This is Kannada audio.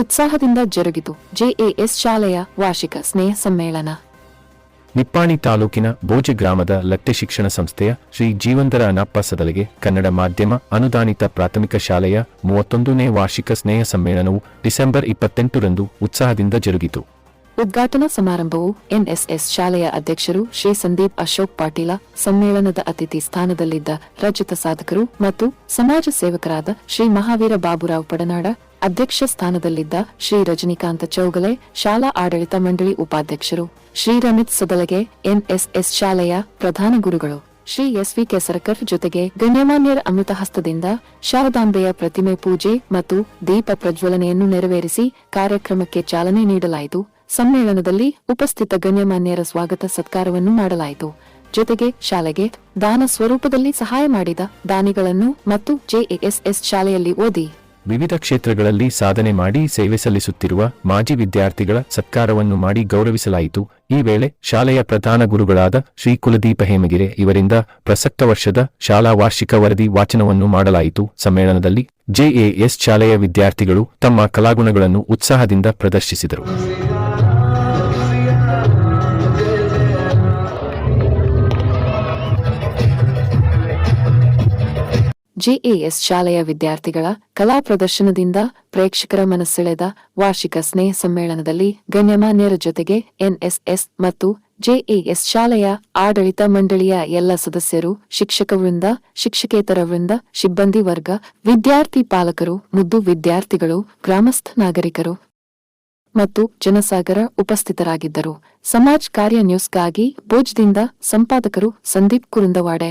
ಉತ್ಸಾಹದಿಂದ ಜರುಗಿತು. ಜೆಎಎಸ್ ಶಾಲೆಯ ವಾರ್ಷಿಕ ಸ್ನೇಹ ಸಮ್ಮೇಳನ. ನಿಪ್ಪಾಣಿ ತಾಲೂಕಿನ ಬೋಜೆ ಗ್ರಾಮದ ಲಟ್ಟೆ ಶಿಕ್ಷಣ ಸಂಸ್ಥೆಯ ಶ್ರೀ ಜೀವಂದರ ಅನಪ್ಪ ಸದಲಿಗೆ ಕನ್ನಡ ಮಾಧ್ಯಮ ಅನುದಾನಿತ ಪ್ರಾಥಮಿಕ ಶಾಲೆಯ ಮೂವತ್ತೊಂದನೇ ವಾರ್ಷಿಕ ಸ್ನೇಹ ಸಮ್ಮೇಳನವು ಡಿಸೆಂಬರ್ ಇಪ್ಪತ್ತೆಂಟರಂದು ಉತ್ಸಾಹದಿಂದ ಜರುಗಿತು. ಉದ್ಘಾಟನಾ ಸಮಾರಂಭವು ಎನ್ಎಸ್ಎಸ್ ಶಾಲೆಯ ಅಧ್ಯಕ್ಷರು ಶ್ರೀ ಸಂದೀಪ್ ಅಶೋಕ್ ಪಾಟೀಲ ಸಮ್ಮೇಳನದ ಅತಿಥಿ ಸ್ಥಾನದಲ್ಲಿದ್ದ ರಜತ ಸಾಧಕರು ಮತ್ತು ಸಮಾಜ ಸೇವಕರಾದ ಶ್ರೀ ಮಹಾವೀರ ಬಾಬುರಾವ್ ಪಡನಾಡ ಅಧ್ಯಕ್ಷ ಸ್ಥಾನದಲ್ಲಿದ್ದ ಶ್ರೀ ರಜನಿಕಾಂತ ಚೌಗಲೆ ಶಾಲಾ ಆಡಳಿತ ಮಂಡಳಿ ಉಪಾಧ್ಯಕ್ಷರು, ಶ್ರೀ ರಮಿತ್ ಸದಲಗೆ ಎನ್ಎಸ್ಎಸ್ ಶಾಲೆಯ ಪ್ರಧಾನ ಗುರುಗಳು, ಶ್ರೀ ಎಸ್ ವಿ ಕೆಸರಕರ್ ಜೊತೆಗೆ ಗಣ್ಯಮಾನ್ಯರ ಅಮೃತ ಹಸ್ತದಿಂದ ಶಾರದಾಂಬೆಯ ಪ್ರತಿಮೆ ಪೂಜೆ ಮತ್ತು ದೀಪ ಪ್ರಜ್ವಲನೆಯನ್ನು ನೆರವೇರಿಸಿ ಕಾರ್ಯಕ್ರಮಕ್ಕೆ ಚಾಲನೆ ನೀಡಲಾಯಿತು. ಸಮ್ಮೇಳನದಲ್ಲಿ ಉಪಸ್ಥಿತ ಗಣ್ಯಮಾನ್ಯರ ಸ್ವಾಗತ ಸತ್ಕಾರವನ್ನು ಮಾಡಲಾಯಿತು. ಜೊತೆಗೆ ಶಾಲೆಗೆ ದಾನ ಸ್ವರೂಪದಲ್ಲಿ ಸಹಾಯ ಮಾಡಿದ ದಾನಿಗಳನ್ನು ಮತ್ತು ಜೆಎಸ್ಎಸ್ ಶಾಲೆಯಲ್ಲಿ ಓದಿ ವಿವಿಧ ಕ್ಷೇತ್ರಗಳಲ್ಲಿ ಸಾಧನೆ ಮಾಡಿ ಸೇವೆ ಸಲ್ಲಿಸುತ್ತಿರುವ ಮಾಜಿ ವಿದ್ಯಾರ್ಥಿಗಳ ಸತ್ಕಾರವನ್ನು ಮಾಡಿ ಗೌರವಿಸಲಾಯಿತು. ಈ ವೇಳೆ ಶಾಲೆಯ ಪ್ರಧಾನ ಗುರುಗಳಾದ ಶ್ರೀ ಕುಲದೀಪ ಹೇಮಗಿರೆ ಇವರಿಂದ ಪ್ರಸಕ್ತ ವರ್ಷದ ಶಾಲಾ ವಾರ್ಷಿಕ ವರದಿ ವಾಚನವನ್ನು ಮಾಡಲಾಯಿತು. ಸಮ್ಮೇಳನದಲ್ಲಿ ಜೆಎಎಸ್ ಶಾಲೆಯ ವಿದ್ಯಾರ್ಥಿಗಳು ತಮ್ಮ ಕಲಾಗುಣಗಳನ್ನು ಉತ್ಸಾಹದಿಂದ ಪ್ರದರ್ಶಿಸಿದರು. ಜೆಎಎಸ್ ಶಾಲೆಯ ವಿದ್ಯಾರ್ಥಿಗಳ ಕಲಾ ಪ್ರದರ್ಶನದಿಂದ ಪ್ರೇಕ್ಷಕರ ಮನಸ್ಸೆಳೆದ ವಾರ್ಷಿಕ ಸ್ನೇಹ ಸಮ್ಮೇಳನದಲ್ಲಿ ಗಣ್ಯಮಾನ್ಯರ ಜೊತೆಗೆ ಎನ್ಎಸ್ಎಸ್ ಮತ್ತು ಜೆಎಎಸ್ ಶಾಲೆಯ ಆಡಳಿತ ಮಂಡಳಿಯ ಎಲ್ಲ ಸದಸ್ಯರು, ಶಿಕ್ಷಕ ವೃಂದ, ಶಿಕ್ಷಕೇತರ ವೃಂದ, ಸಿಬ್ಬಂದಿ ವರ್ಗ, ವಿದ್ಯಾರ್ಥಿ ಪಾಲಕರು, ಮುದ್ದು ವಿದ್ಯಾರ್ಥಿಗಳು, ಗ್ರಾಮಸ್ಥ ನಾಗರಿಕರು ಮತ್ತು ಜನಸಾಗರ ಉಪಸ್ಥಿತರಾಗಿದ್ದರು. ಸಮಾಜ್ ಕಾರ್ಯ ನ್ಯೂಸ್ಗಾಗಿ ಭೋಜ್ದಿಂದ ಸಂಪಾದಕರು ಸಂದೀಪ್ ಕುರುಂದವಾಡೆ.